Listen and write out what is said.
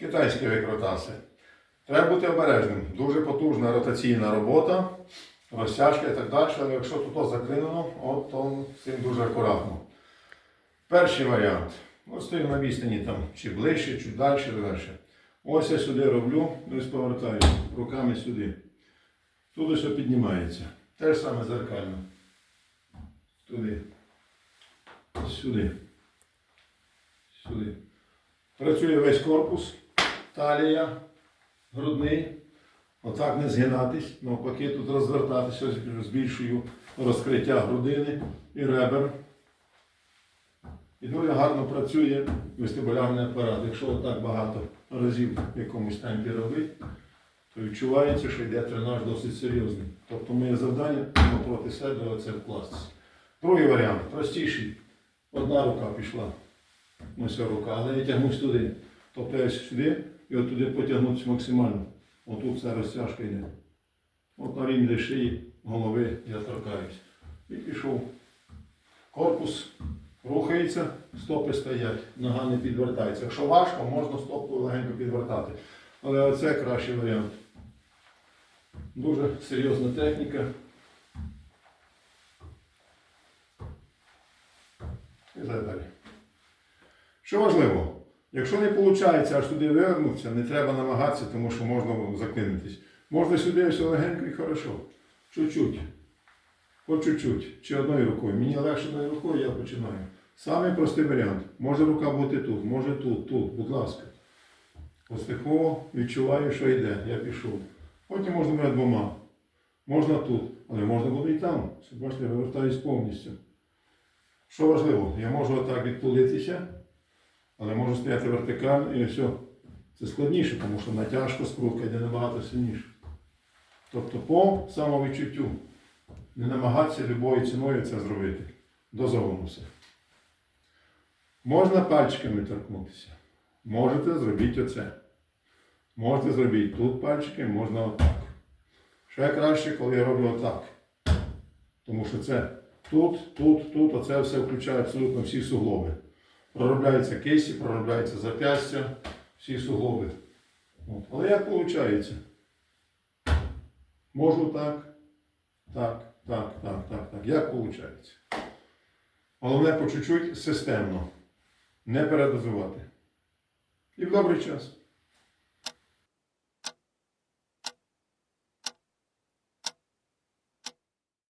Китайські викрутаси. Треба бути обережним. Дуже потужна ротаційна робота, розтяжка і так далі. Але якщо тут заклинено, от то з цим дуже акуратно. Перший варіант. Ось стою на відстані там, чи ближче, чи далі, чи далі. Ось я сюди роблю, ось повертаю руками сюди. Тут все піднімається. Те ж саме зеркально. Туди. Сюди. Сюди. Працює весь корпус, талія, грудний. Отак не згинатись, навпаки, тут розвертатися, збільшую розкриття грудини і ребер. І дуже гарно працює вестибулярний апарат. Якщо отак багато разів в якомусь темпі робити, то відчувається, що йде тренаж досить серйозний. Тобто моє завдання проти себе оце вкластися. Другий варіант, простіший. Одна рука пішла. Ось рука, але я тягнусь туди. Тобто я сюди і от туди потягнутися максимально. Отут ця розтяжка йде. От на рівні шиї, голови я торкаюсь. І пішов. Корпус рухається, стопи стоять, нога не підвертається. Якщо важко, можна стопу легенько підвертати. Але оце кращий варіант. Дуже серйозна техніка. І так далі. Що важливо, якщо не виходить аж туди вивернутися, не треба намагатися, тому що можна заклинитись. Можна сюди все легенько і хорошо. Чуть-чуть. По чуть-чуть. Чи одною рукою. Мені легше одною рукою, я починаю. Самий простий варіант. Може рука бути тут, може тут, тут, будь ласка. Постихово відчуваю, що йде. Я пішов. Потім можна мене двома. Можна тут, але можна буде і там. Бачите, я вивертаюсь повністю. Що важливо, я можу отак відтулитися, але можу стояти вертикально і все. Це складніше, тому що натяжка скрутка йде набагато сильніше. Тобто по самовідчуттю. Не намагатися любою ціною це зробити. Дозовано все. Можна пальчиками торкнутися. Можете зробити оце. Можете зробити тут пальчики, можна отак. Ще краще, коли я роблю отак. Тому що це тут, тут, тут, оце все включає абсолютно всі суглоби. Проробляються кисті, проробляються зап'ястя, всі суглоби. От. Але як виходить? Можу так, так, так, так, так, так. Як виходить? Головне по чуть-чуть системно. Не передозувати. І в добрий час.